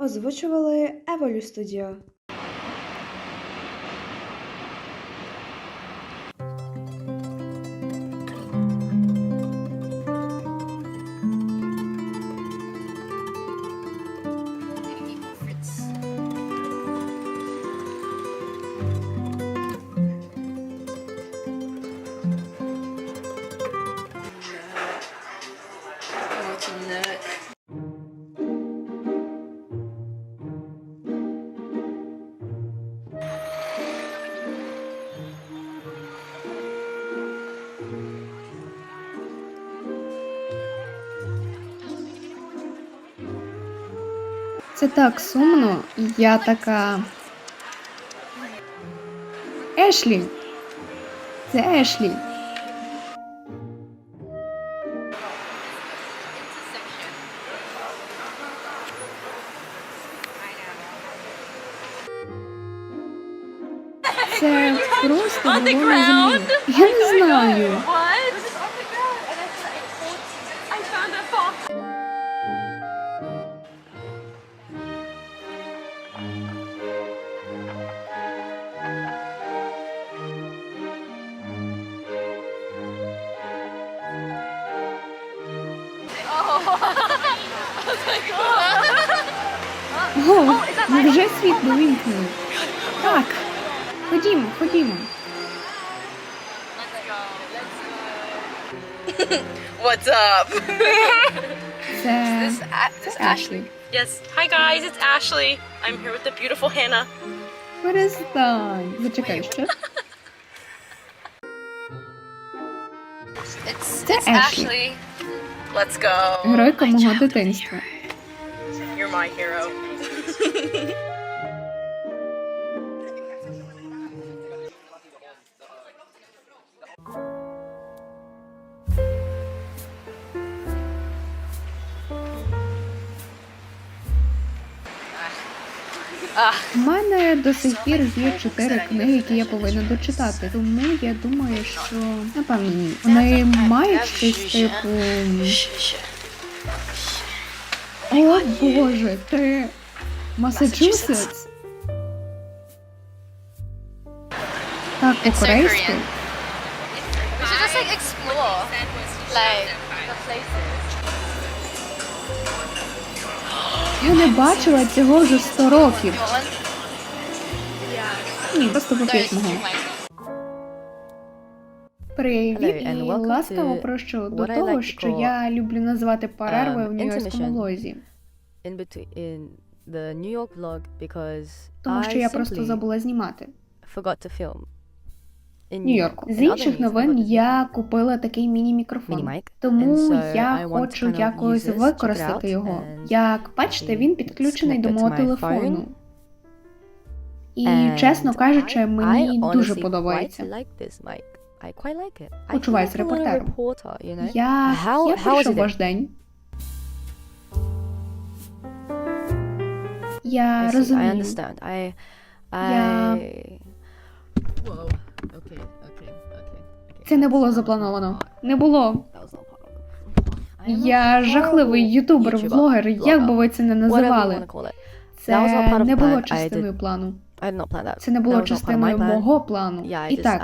Озвучували Еволю Студіо. Це так сумно, і я така. Ешлі. Це Ешлі. Це просто було. Я не знаю. О, невже світло вимкнули? Так. Ходімо, ходімо. What's up? Це, This, A- це this Ashley. Ешлі. Yes. Hi guys, it's Ashley. I'm here with the beautiful Hannah. Перестань. Зачекай, що? It's, Це it's Ashley. Ashley. Let's go. Геройка мого дитинства. You're my hero. У мене до сих пір є чотири книги, які я повинна дочитати. Тому я думаю, що напевно ні. Вони мають щось типу. О Боже, ти Масачусетс? Так, по-корейськи. We should just like explore, like the places. Я не бачила цього вже 100 років. One? Ні, просто Those мого. Привіт Hello, and і welcome ласкаво to прошу до what I того, to що call, я люблю називати перервою в um, нью-йоркському intermission. лозі. in between in the New York vlog because Тому що I я просто simply забула знімати. forgot to film in Нью-Йорку. З інших новин я купила такий міні-мікрофон. Міні-майк. Тому And so я want to хочу kind of якось this, check it використати його. and Як бачите, він it's підключений до connected мого телефону. І And чесно кажучи, мені дуже подобається. little репортером. you? Я, я пройшов ваш день. Я I see, I розумію. understand. I Я- I Whoa. Okay, okay, okay. okay. Це не було заплановано. Не було. Я жахливий ютубер, YouTuber, влогер, як би ви це не називали. Це не було частиною did- плану. Це не було частиною мого плану. І так,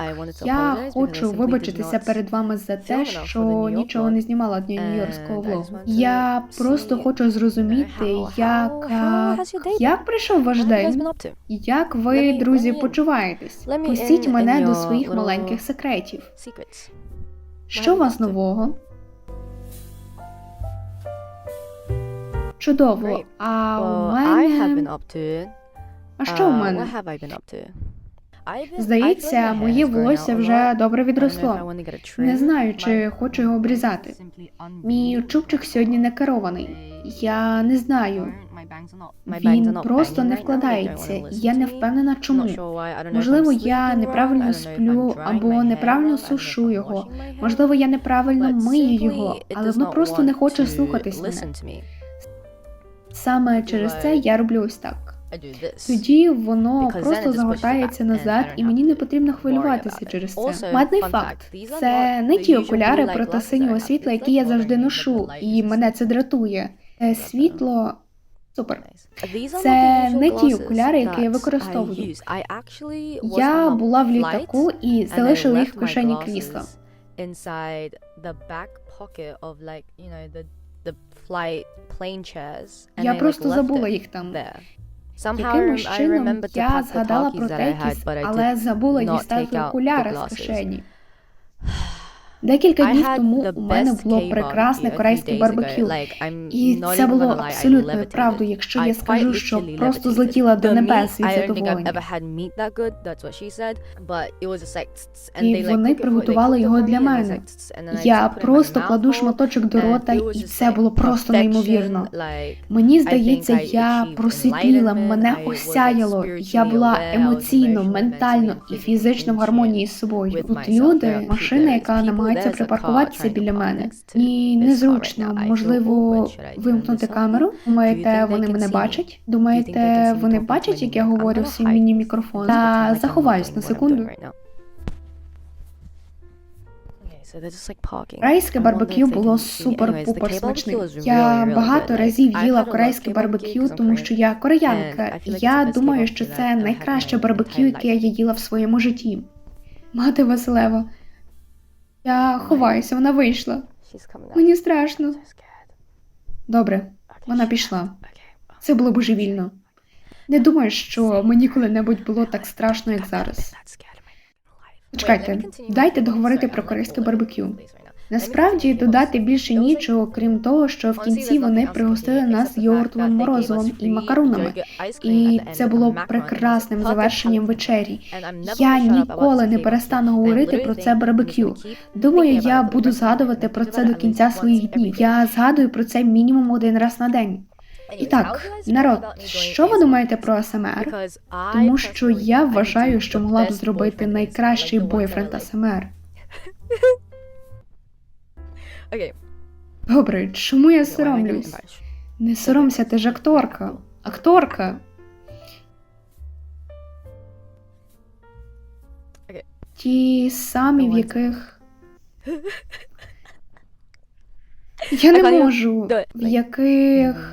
я хочу вибачитися перед вами за те, що нічого не знімала для нью-йоркського влогу. Я просто хочу зрозуміти, як, як прийшов ваш день, як ви, друзі, почуваєтесь. Пустіть мене до своїх маленьких секретів. Що у вас нового? Чудово. А у мене. А що у uh, мене? Здається, моє волосся вже добре відросло. Не знаю, чи хочу його обрізати. Мій чубчик сьогодні не керований. Я не знаю. Він просто не вкладається. я не впевнена, чому. Можливо, я неправильно сплю або неправильно сушу його. Можливо, я неправильно мию його, але воно просто не хоче слухатись мене. Саме через це я роблю ось так. Тоді воно просто загортається назад, і мені не потрібно хвилюватися через це. Мадний факт, це не ті окуляри проти синього світла, які я завжди ношу, і мене це дратує. Е, Світло Супер. Це не ті окуляри, які я використовую. Я була в літаку і залишила їх в кишені крісла. Я просто забула їх там. Якимось чином я згадала про текіс, але забула дістати окуляри з кишені. Декілька днів тому у мене було прекрасне корейське барбекю. І це було абсолютною правдою, якщо я скажу, що просто злетіла до небес від задоволення. І вони приготували його для мене. Я просто кладу шматочок до рота, і це було просто неймовірно. Мені здається, я просвітліла, мене осяяло. Я була емоційно, ментально і фізично в гармонії з собою. Тут люди, машина, яка there's намагається припаркуватися біля мене. І незручно. Можливо, вимкнути камеру. Думаєте, вони мене бачать? Думаєте, вони бачать, як я говорю в свій міні-мікрофон? Та заховаюсь на секунду. Корейське барбекю було супер-пупер смачним. Я багато разів їла корейське барбекю, тому що я кореянка, і я думаю, що це найкраще барбекю, яке я їла в своєму житті. Мати Василева. Я ховаюся, вона вийшла. Мені страшно. Добре, вона пішла. Це було божевільно. Не думаю, що мені коли-небудь було так страшно, як зараз. Continue дайте договорити про корейське барбекю. Насправді додати більше нічого, крім того, що в кінці вони пригостили нас йогуртовим морозивом і макарунами. І це було прекрасним завершенням вечері. Я ніколи не перестану говорити про це барбекю. Думаю, я буду згадувати про це до кінця своїх днів. Я згадую про це мінімум один раз на день. І так, народ, що ви думаєте про АСМР? Тому що я вважаю, що могла б зробити найкращий бойфренд АСМР. Окей. Добре, чому я соромлюсь? Не соромся, ти ж акторка. Акторка. Ті самі, в яких. Я не можу. В яких.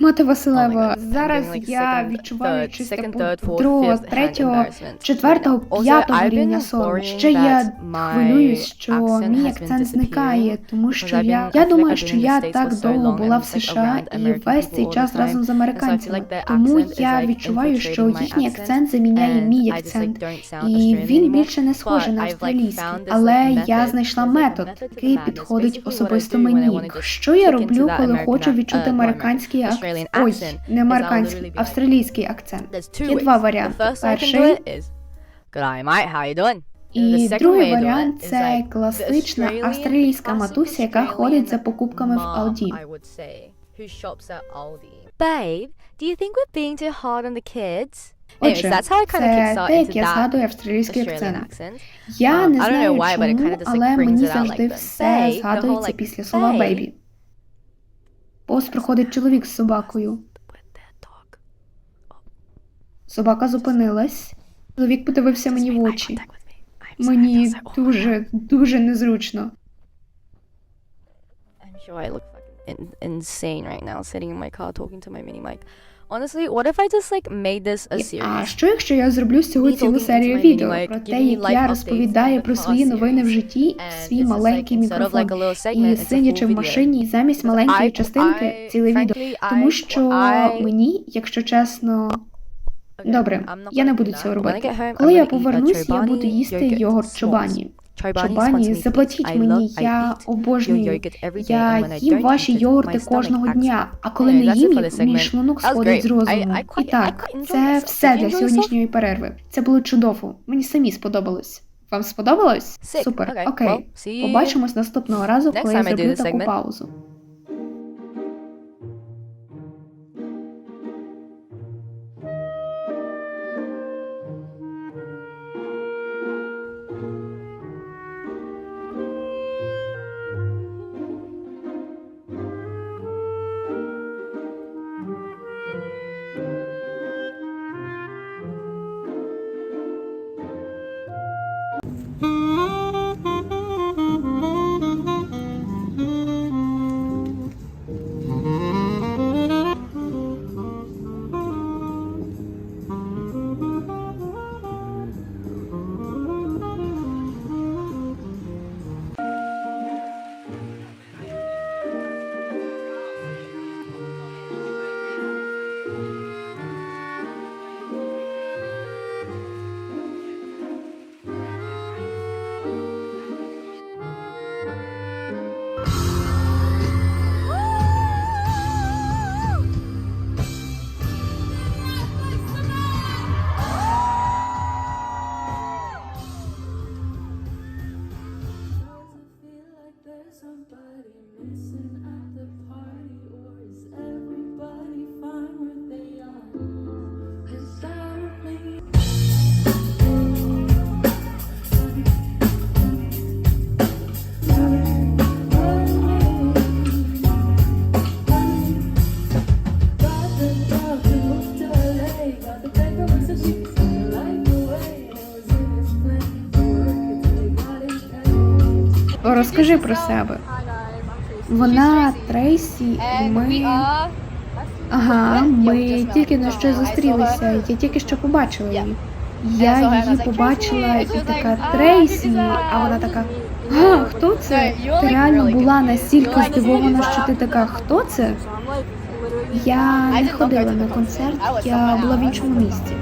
Мати Oh Василева, зараз я відчуваю fourth, другого, третього, четвертого, п'ятого рівня сорому. Ще я хвилююсь, що мій акцент зникає, тому що я, я думаю, що я так довго була в США і весь цей час разом з американцями. Тому я відчуваю, що їхній акцент заміняє мій акцент. І він більше не схожий на австралійський. Але я знайшла метод, який підходить особисто мені. Що я роблю, коли хочу відчути uh, американський акцент? Ой, не американський, австралійський акцент. Є два варіанти. Перший? І другий варіант це класична австралійська матуся, яка ходить за покупками в Aldi. Babe, do you think we're being too hard on the kids? Отже, that's how I kind of це те, into як я згадую австралійський акцент. Я Um, не знаю чому, але мені завжди все згадується після слова бейбі. Повз проходить чоловік з собакою. Собака зупинилась. Чоловік подивився мені в очі. Мені дуже, дуже незручно. Insane right now, sitting in my car talking to my mini mic. Honestly, what if I just like made this a series? А що якщо я зроблю з цього цілу серію відео про те, як я розповідаю про свої новини в житті в свій маленький мікрофон. І сидячи в машині замість маленької I- частинки ціле відео. Тому що мені, якщо чесно, добре, я не буду цього робити. Коли я повернусь, я буду їсти йогурт чобані. Чобані, заплатіть мені, я обожнюю. Я їм ваші йогурти кожного дня, а коли не їм їх, мій шлунок сходить з розуму. І так, це все для сьогоднішньої перерви. Це було чудово. Мені самі сподобалось. Вам сподобалось? Супер. Окей. Побачимось наступного разу, коли я зроблю таку паузу. Про себе. Вона Трейсі, і ми. Ага, ми тільки на що зустрілися. Я тільки що побачила її. Я її побачила і така Трейсі, а вона така. А, хто це? Ти реально була настільки здивована, що ти така, хто це? Я не ходила на концерт, я була в іншому місці.